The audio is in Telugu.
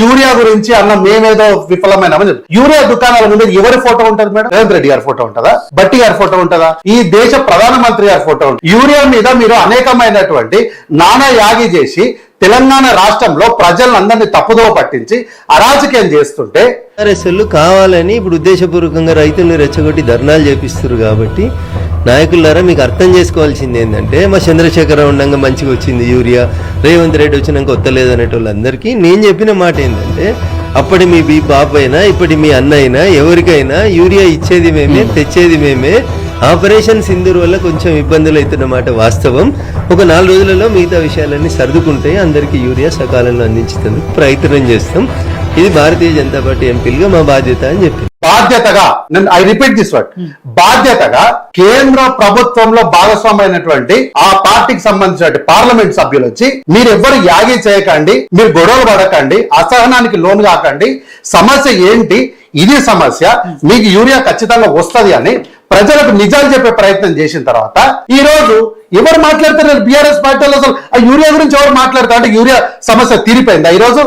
యూరియా గురించి అన్న మేమేదో విఫలమైనామని చెప్పి యూరియా దుకాణాల ముందు ఎవరి ఫోటో ఉంటుంది మేడం? రేవంత్ రెడ్డి గారి ఫోటో ఉంటుందా? బట్టి గారి ఫోటో ఉంటుందా? ఈ దేశ ప్రధానమంత్రి గారి ఫోటో ఉంటుంది. యూరియా మీద మీరు అనేకమైనటువంటి నానా యాగి చేసి తెలంగాణ రాష్ట్రంలో ప్రజలందరినీ తప్పుదోవ పట్టించి అరాజకీయం చేస్తుంటే ఆర్ఎస్ఎల్ కావాలని ఇప్పుడు ఉద్దేశపూర్వకంగా రైతుల్ని రెచ్చగొట్టి ధర్నాలు చేపిస్తారు కాబట్టి నాయకులారా మీకు అర్థం చేసుకోవాల్సింది ఏంటంటే మా చంద్రశేఖరరావు ఉండగా మంచిగా వచ్చింది యూరియా. రేవంత్ రెడ్డి వచ్చినాక వస్తలేదు అనేటోళ్ళందరికీ నేను చెప్పిన మాట ఏంటంటే అప్పటి మీ బీ బాబు అయినా ఇప్పటి మీ అన్న అయినా ఎవరికైనా యూరియా ఇచ్చేది మేమే తెచ్చేది మేమే. ఆపరేషన్ సింధూర్ వల్ల కొంచెం ఇబ్బందులు అవుతున్నమాట వాస్తవం. ఒక నాలుగు రోజులలో మిగతా విషయాలన్నీ సర్దుకుంటే అందరికీ యూరియా సకాలంలో అందించేందుకు ప్రయత్నం చేస్తాం. ఇది భారతీయ జనతా పార్టీ ఎంపీలుగా మా బాధ్యత అని చెప్పి బాధ్యతగా నేను ఐ రిపీట్ దిస్ వర్డ్. బాధ్యతగా కేంద్ర ప్రభుత్వంలో భాగస్వామైనటువంటి ఆ పార్టీకి సంబంధించిన పార్లమెంట్ సభ్యులు వచ్చి మీరు ఎవ్వరు యాగి చేయకండి మీరు గొడవలు పడకండి అసహనానికి లోను కాకండి సమస్య ఏంటి ఇది సమస్య మీకు యూరియా ఖచ్చితంగా వస్తది అని ప్రజలకు నిజాలు చెప్పే ప్రయత్నం చేసిన తర్వాత ఈ రోజు ఎవరు మాట్లాడుతున్నారు బీఆర్ఎస్ పార్టీలో అసలు ఆ యూరియా గురించి ఎవరు మాట్లాడతారు? అంటే యూరియా సమస్య తీరిపోయిందా ఈ రోజు